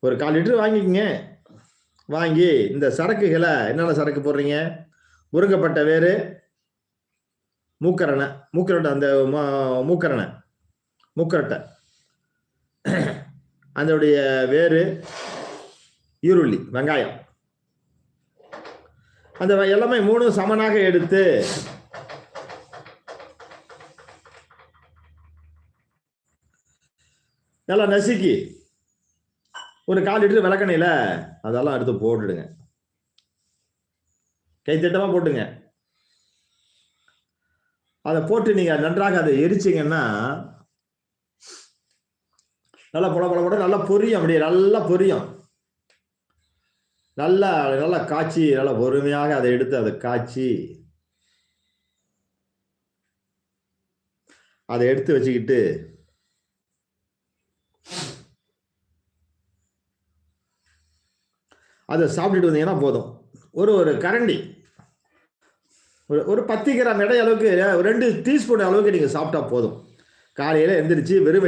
ஒரு கால் லிட்டர் வாங்கிக்கங்க. வாங்கி இந்த சரக்குகளை என்னென்ன சரக்கு போடுறீங்க? முருங்கப்பட்ட வேறு மூக்கரணை மூக்கரட்டை அந்த ம- மூக்கரணை மூக்கரட்டை. அதனுடைய வேறு ஈருள்ளி வெங்காயம். அந்த எல்லாமே மூணும் சமனாக எடுத்து நல்லா நசுக்கி ஒரு கால் லிட்டர் விளக்கணையில் அதெல்லாம் எடுத்து போட்டுடுங்க. கைத்தட்டமாக போட்டுங்க. அதை போட்டு நீங்கள் நன்றாக அதை எரிச்சிங்கன்னா நல்லா புல புல போட நல்லா பொரியும் அப்படியே நல்லா பொரியும். நல்லா நல்லா காய்ச்சி நல்லா பொறுமையாக அதை எடுத்து அதை காய்ச்சி அதை எடுத்து வச்சுக்கிட்டு அதை சாப்பிட்டுட்டு வந்தீங்கன்னா போதும். ஒரு ஒரு கரண்டி. ஒரு ஒரு பத்து கிராம் எடை அளவுக்கு ரெண்டு டீஸ்பூன் அளவுக்கு நீங்கள் சாப்பிட்டா போதும். காலையில் எந்திரிச்சு வெறும்